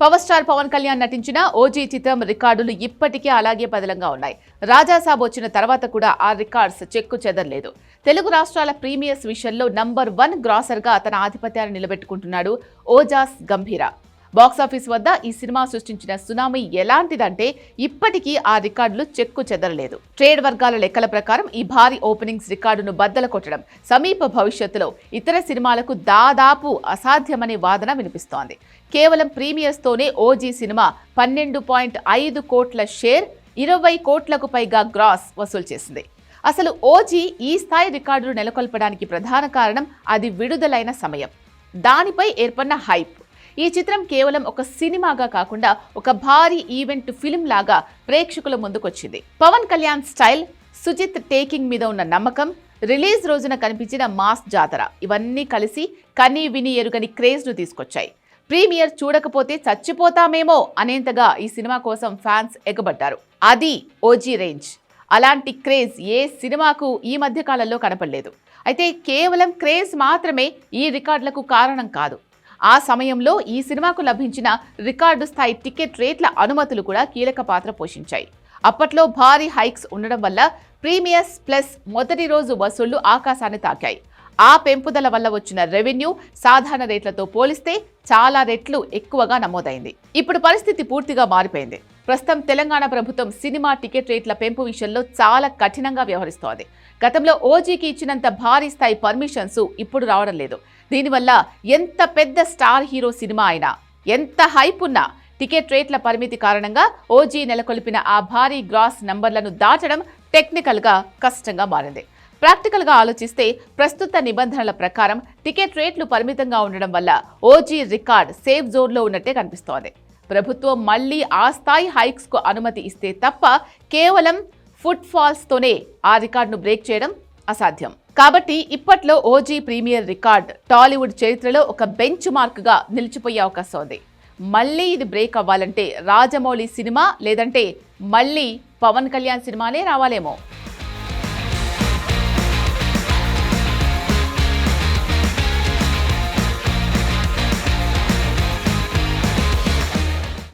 Power star Pawan Kalyan నటించిన OG చిత్రం రికార్డులు ఇప్పటికే అలాగే పదిలంగా ఉన్నాయి. రాజాసాబ్ వచ్చిన తర్వాత కూడా ఆ రికార్డ్స్ చెక్కు చెదరలేదు. తెలుగు రాష్ట్రాల ప్రీమియర్స్ విషయంలో నంబర్ వన్ గ్రాసర్గా తన ఆధిపత్యాన్ని నిలబెట్టుకుంటున్నాడు ఓజాస్ గంభీర. బాక్సాఫీస్ వద్ద ఈ సినిమా సృష్టించిన సునామీ ఎలాంటిదంటే ఇప్పటికీ ఆ రికార్డులు చెక్కు చెదరలేదు. ట్రేడ్ వర్గాల లెక్కల ప్రకారం ఈ భారీ ఓపెనింగ్స్ రికార్డును బద్దల కొట్టడం సమీప భవిష్యత్తులో ఇతర సినిమాలకు దాదాపు అసాధ్యమనే వాదన వినిపిస్తోంది. కేవలం ప్రీమియర్స్తోనే ఓజీ సినిమా పన్నెండు పాయింట్ ఐదు కోట్ల షేర్ ఇరవై కోట్లకు పైగా గ్రాస్ వసూలు చేసింది. అసలు ఓజీ ఈ స్థాయి రికార్డులు నెలకొల్పడానికి ప్రధాన కారణం అది విడుదలైన సమయం. దానిపై ఏర్పడిన హైప్. ఈ చిత్రం కేవలం ఒక సినిమాగా కాకుండా ఒక భారీ ఈవెంట్ ఫిల్మ్ లాగా ప్రేక్షకుల ముందుకొచ్చింది. పవన్ కళ్యాణ్ స్టైల్ సుజిత్ టేకింగ్ మీద ఉన్న నమ్మకం రిలీజ్ రోజున కనిపించిన మాస్ జాతర ఇవన్నీ కలిసి కనీ విని ఎరుగని క్రేజ్ను తీసుకొచ్చాయి. ప్రీమియర్ చూడకపోతే చచ్చిపోతామేమో అనేంతగా ఈ సినిమా కోసం ఫ్యాన్స్ ఎగబడ్డారు. అది ఓజీ రేంజ్. అలాంటి క్రేజ్ ఏ సినిమాకు ఈ మధ్య కాలంలో కనపడలేదు. అయితే కేవలం క్రేజ్ మాత్రమే ఈ రికార్డులకు కారణం కాదు. ఆ సమయంలో ఈ సినిమాకు లభించిన రికార్డు స్థాయి టికెట్ రేట్ల అనుమతులు కూడా కీలక పాత్ర పోషించాయి. అప్పట్లో భారీ హైక్స్ ఉండడం వల్ల ప్రీమియర్స్ ప్లస్ మొదటి రోజు వసూళ్ళు ఆకాశాన్ని తాకాయి. ఆ పెంపుదల వల్ల వచ్చిన రెవెన్యూ సాధారణ రేట్లతో పోలిస్తే చాలా రెట్లు ఎక్కువగా నమోదైంది. ఇప్పుడు పరిస్థితి పూర్తిగా మారిపోయింది. ప్రస్తుతం తెలంగాణ ప్రభుత్వం సినిమా టికెట్ రేట్ల పెంపు విషయంలో చాలా కఠినంగా వ్యవహరిస్తోంది. గతంలో ఓజీకి ఇచ్చినంత భారీ స్థాయి పర్మిషన్స్ ఇప్పుడు రావడం లేదు. దీనివల్ల ఎంత పెద్ద స్టార్ హీరో సినిమా అయినా ఎంత హైప్ ఉన్నా టికెట్ రేట్ల పరిమితి కారణంగా ఓజీ నెలకొల్పిన ఆ భారీ గ్రాస్ నంబర్లను దాటడం టెక్నికల్గా కష్టంగా మారింది. ప్రాక్టికల్గా ఆలోచిస్తే ప్రస్తుత నిబంధనల ప్రకారం టికెట్ రేట్లు పరిమితంగా ఉండడం వల్ల ఓజీ రికార్డ్ సేఫ్ జోన్లో ఉన్నట్టే కనిపిస్తోంది. ప్రభుత్వం మళ్ళీ ఆ స్థాయి హైక్స్కు అనుమతి ఇస్తే తప్ప కేవలం ఫుట్ ఫాల్స్తోనే ఆ రికార్డును బ్రేక్ చేయడం అసాధ్యం. కాబట్టి ఇప్పట్లో ఓజీ ప్రీమియర్ రికార్డ్ టాలీవుడ్ చరిత్రలో ఒక బెంచ్ మార్క్గా నిలిచిపోయే అవకాశం ఉంది. మళ్ళీ ఇది బ్రేక్ అవ్వాలంటే రాజమౌళి సినిమా లేదంటే మళ్ళీ పవన్ కళ్యాణ్ సినిమానే రావాలేమో.